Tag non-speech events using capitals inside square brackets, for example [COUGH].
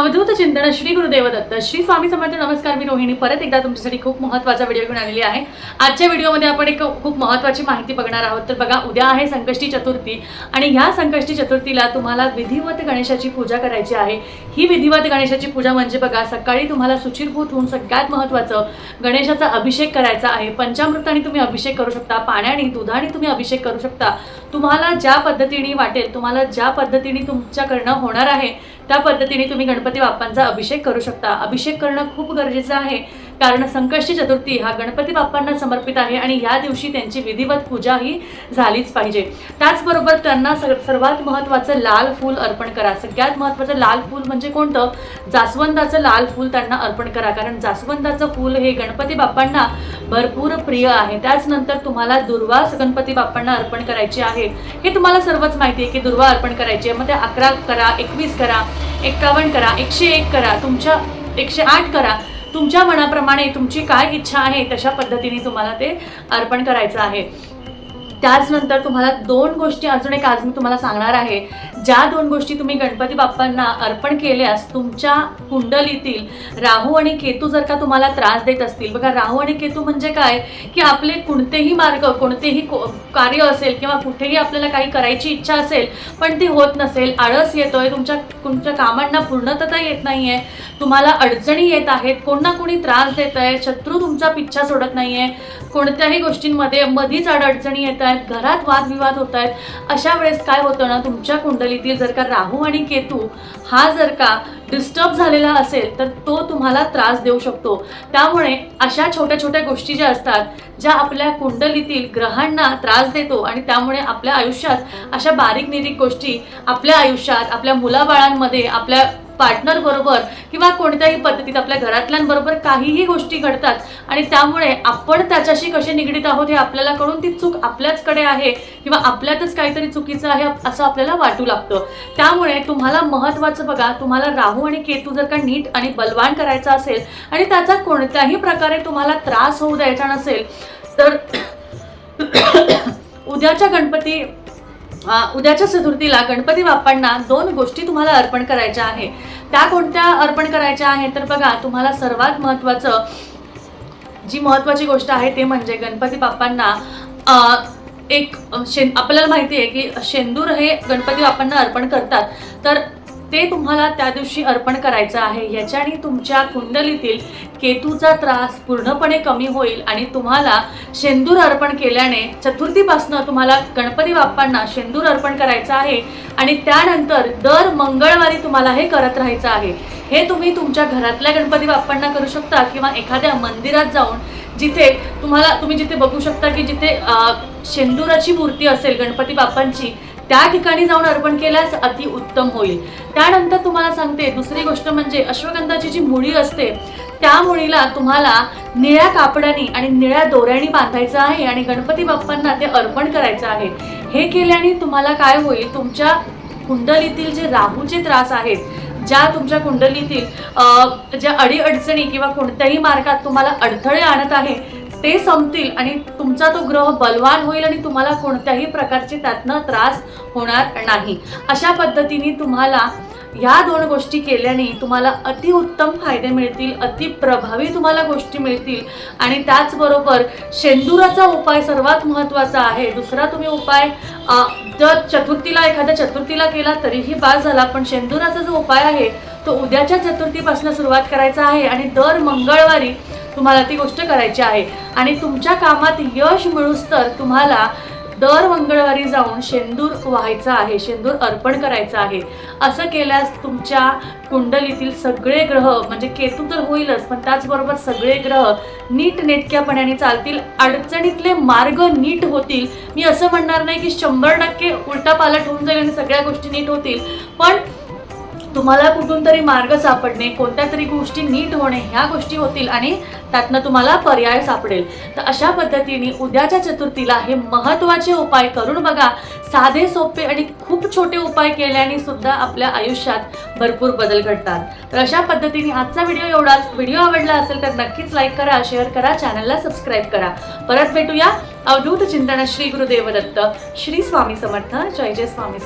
अवधूत चिंतन श्री गुरुदेव दत्त श्री स्वामी समर्थ नमस्कार मी रोहिणी. परत एकदा तुमच्यासाठी खूप महत्त्वाचा व्हिडिओ घेऊन आलेली आहे. आजच्या व्हिडिओमध्ये आपण एक खूप महत्त्वाची माहिती बघणार आहोत. तर बघा उद्या आहे संकष्टी चतुर्थी आणि ह्या संकष्टी चतुर्थीला तुम्हाला विधिवत गणेशाची पूजा करायची आहे. ही विधिवत गणेशाची पूजा म्हणजे बघा सकाळी तुम्हाला सुचिरभूत होऊन सगळ्यात महत्त्वाचं गणेशाचा अभिषेक करायचा आहे. पंचामृताने तुम्ही अभिषेक करू शकता पाण्याने दुधाने तुम्ही अभिषेक करू शकता. तुम्हाला ज्या पद्धतीने वाटेल तुम्हाला ज्या पद्धतीने तुमच्याकडनं होणार आहे त्या पद्धतीने तुम्ही गणपती बाप्पांचा अभिषेक करू शकता. अभिषेक करणं खूप गरजेचं आहे. कारण संकष्टी चतुर्थी हा गणपती बाप्पांना समर्पित आहे आणि या दिवशी त्यांची विधिवत पूजा ही झालीच पाहिजे. त्याचबरोबर त्यांना स सर्वात महत्त्वाचं लाल फूल अर्पण करा. सगळ्यात महत्त्वाचं लाल फूल म्हणजे कोणतं? जास्वंदाचं लाल फूल त्यांना अर्पण करा. कारण जास्वंदाचं फूल हे गणपती बाप्पांना भरपूर प्रिय आहे. त्याचनंतर तुम्हाला दुर्वास गणपती बाप्पांना अर्पण करायची आहे. हे तुम्हाला सर्वच माहिती आहे की दुर्वा अर्पण करायची आहे. मग ते अकरा करा एकवीस करा. एक्कावन्न करा एकशे एक करा तुमच्या एकशे आठ करा. तुमच्या मनाप्रमाणे तुमची काय इच्छा आहे तशा पद्धतीने तुम्हाला ते अर्पण करायचं आहे. त्याचनंतर तुम्हाला दोन गोष्टी अजून एक आज मी तुम्हाला सांगणार आहे. ज्या दोन गोष्टी तुम्ही गणपती बाप्पांना अर्पण केल्यास तुमच्या कुंडलीतील राहू आणि केतू जर का तुम्हाला त्रास देत असतील बघा राहू आणि केतू म्हणजे काय? की आपले कोणतेही मार्ग कोणतेही को- कार्य असेल किंवा कुठेही आपल्याला काही करायची इच्छा असेल पण ती होत नसेल आळस येतोय तुमच्या तुमच्या कामांना पूर्णतता येत नाही आहे तुम्हाला अडचणी येत आहेत कोण ना कोणी त्रास देत आहे शत्रू तुमचा पिच्छा सोडत नाही आहे कोणत्याही गोष्टींमध्ये मधीच अडचणी येत आहेत घरात वादविवाद होत आहेत अशा वेळेस काय होतं ना तुमच्या कुंडली कुंडलीतील जर का राहू आणि केतू हा जर का डिस्टर्ब झालेला असेल तर तो तुम्हाला त्रास देऊ शकतो. त्यामुळे अशा छोट्या छोट्या गोष्टी ज्या असतात ज्या आपल्या कुंडलीतील ग्रहांना त्रास देतो आणि त्यामुळे आपल्या आयुष्यात अशा बारीक निरीक गोष्टी आपल्या आयुष्यात आपल्या मुलाबाळांमध्ये आपल्या पार्टनर बरोबर किंवा कोणत्याही पद्धतीत आपल्या घरातल्यांबरोबर काहीही गोष्टी घडतात आणि त्यामुळे आपण त्याच्याशी कसे निगडीत आहोत हे आपल्याला कळून ती चूक आपल्याचकडे आहे किंवा आपल्यातच काहीतरी चुकीचं आहे असं आपल्याला वाटू लागतं. त्यामुळे तुम्हाला महत्त्वाचं बघा तुम्हाला राहू आणि केतू जर का नीट आणि बलवान करायचा असेल आणि त्याचा कोणत्याही प्रकारे तुम्हाला त्रास होऊ द्यायचा नसेल तर [COUGHS] उद्याच्या गणपती उद्याच्या चतुर्थीला गणपती बाप्पांना दोन गोष्टी तुम्हाला अर्पण करायच्या आहे. त्या कोणत्या अर्पण करायच्या आहेत तर बघा तुम्हाला सर्वात महत्त्वाचं जी महत्त्वाची गोष्ट आहे ते म्हणजे गणपती बाप्पांना एक शे शें आपल्याला माहिती आहे की शेंदूर हे गणपती बाप्पांना अर्पण करतात. तर ते तुम्हाला त्या दिवशी अर्पण करायचं आहे. याच्याने तुमच्या कुंडलीतील केतूचा त्रास पूर्णपणे कमी होईल आणि तुम्हाला शेंदूर अर्पण केल्याने चतुर्थीपासनं तुम्हाला गणपती बाप्पांना शेंदूर अर्पण करायचं आहे आणि त्यानंतर दर मंगळवारी तुम्हाला हे करत राहायचं आहे. हे तुम्ही तुमच्या घरातल्या गणपती बाप्पांना करू शकता किंवा एखाद्या मंदिरात जाऊन जिथे तुम्हाला तुम्ही जिथे बघू शकता की जिथे शेंदुराची मूर्ती असेल गणपती बाप्पांची त्या ठिकाणी जाऊन अर्पण केल्यास अति उत्तम होईल. त्यानंतर तुम्हाला सांगते दुसरी गोष्ट म्हणजे अश्वगंधाची जी मुळी असते त्या मुळीला तुम्हाला निळ्या कापडाने आणि निळ्या दोऱ्याने बांधायचं आहे आणि गणपती बाप्पांना ते अर्पण करायचं आहे. हे केल्याने तुम्हाला काय होईल तुमच्या कुंडलीतील जे राहूचे त्रास आहेत ज्या तुमच्या कुंडलीतील ज्या अडीअडचणी किंवा कोणत्याही मार्गात तुम्हाला अडथळे आणत आहे ते संपतील आणि तुमचा तो ग्रह बलवान होईल आणि तुम्हाला कोणत्याही प्रकारचे त्यातनं त्रास होणार नाही. अशा पद्धतीने तुम्हाला ह्या दोन गोष्टी केल्याने तुम्हाला अतिउत्तम फायदे मिळतील अति प्रभावी तुम्हाला गोष्टी मिळतील. आणि त्याचबरोबर शेंदुराचा उपाय सर्वात महत्त्वाचा आहे. दुसरा तुम्ही उपाय जर चतुर्थीला एखाद्या चतुर्थीला केला तरीही बाद झाला पण शेंदुराचा जो उपाय आहे तो उद्याच्या चतुर्थीपासून सुरुवात करायचा आहे. आणि दर मंगळवारी तुम्हाला ती गोष्ट करायची आहे. आणि तुमच्या कामात यश मिळूस तर तुम्हाला दर मंगळवारी जाऊन शेंदूर व्हायचा आहे शेंदूर अर्पण करायचं आहे. असं केल्यास तुमच्या कुंडलीतील सगळे ग्रह म्हणजे केतू तर होईलच पण त्याचबरोबर सगळे ग्रह नीट नेटक्यापणाने चालतील. अडचणीतले मार्ग नीट होतील. मी असं म्हणणार नाही की शंभर टक्के उलटा पालट होऊन जाईल आणि सगळ्या गोष्टी नीट होतील. पण तुम्हाला कुठून तरी मार्ग सापडणे कोणत्या तरी गोष्टी नीट होणे ह्या गोष्टी होतील आणि त्यातनं तुम्हाला पर्याय सापडेल. तर अशा पद्धतीने उद्याच्या चतुर्थीला हे महत्त्वाचे उपाय करून बघा. साधे सोपे आणि खूप छोटे उपाय केल्याने सुद्धा आपल्या आयुष्यात भरपूर बदल घडतात. तर अशा पद्धतीने आजचा व्हिडिओ एवढाच. व्हिडिओ आवडला असेल तर नक्कीच लाईक करा शेअर करा चॅनलला सबस्क्राईब करा. परत भेटूया अवधूत चिंतन श्री गुरुदेव दत्त श्री स्वामी समर्थ. जय जय स्वामी